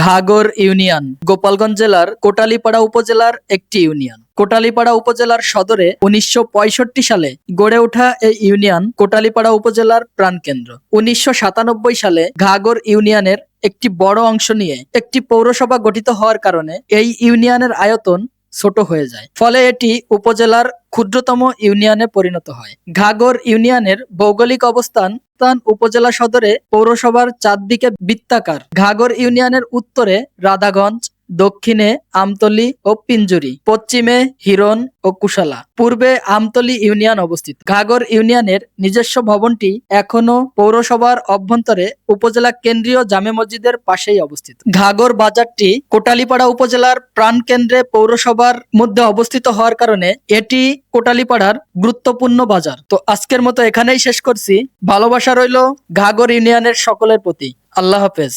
Ghagar union, Gopalganj জেলার কোটালীপাড়া উপজেলার একটি ইউনিয়ন। কোটালীপাড়া উপজেলার সদরে উনিশশো পঁয়ষট্টি সালে গড়ে ওঠা এই ইউনিয়ন কোটালীপাড়া উপজেলার প্রাণকেন্দ্র। উনিশশো সাতানব্বই সালে ঘাগর ইউনিয়নের একটি বড় অংশ নিয়ে একটি পৌরসভা গঠিত হওয়ার কারণে এই ইউনিয়নের আয়তন ছোট হয়ে যায়। ফলে এটি উপজেলার ক্ষুদ্রতম ইউনিয়নে পরিণত হয়। ঘাগর ইউনিয়নের ভৌগোলিক অবস্থান স্থান উপজেলা সদরে পৌরসভার চারদিকে বৃত্তাকার। ঘাগর ইউনিয়নের উত্তরে রাধাগঞ্জ দক্ষিণে আমতলি ও পিঞ্জুরি, পশ্চিমে হিরন ও কুশালা, পূর্বে আমতলি ইউনিয়ন অবস্থিত। ঘাগর ইউনিয়নের নিজস্ব ভবনটি এখনও পৌরসভার অভ্যন্তরে উপজেলা কেন্দ্রীয় জামে মসজিদের পাশেই অবস্থিত। ঘাগর বাজারটি কোটালীপাড়া উপজেলার প্রাণকেন্দ্রে পৌরসভার মধ্যে অবস্থিত হওয়ার কারণে এটি কোটালীপাড়ার গুরুত্বপূর্ণ বাজার। তো আজকের মতো এখানেই শেষ করছি। ভালোবাসা রইল ঘাগর ইউনিয়নের সকলের প্রতি। আল্লাহ হাফেজ।